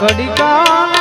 કડિકા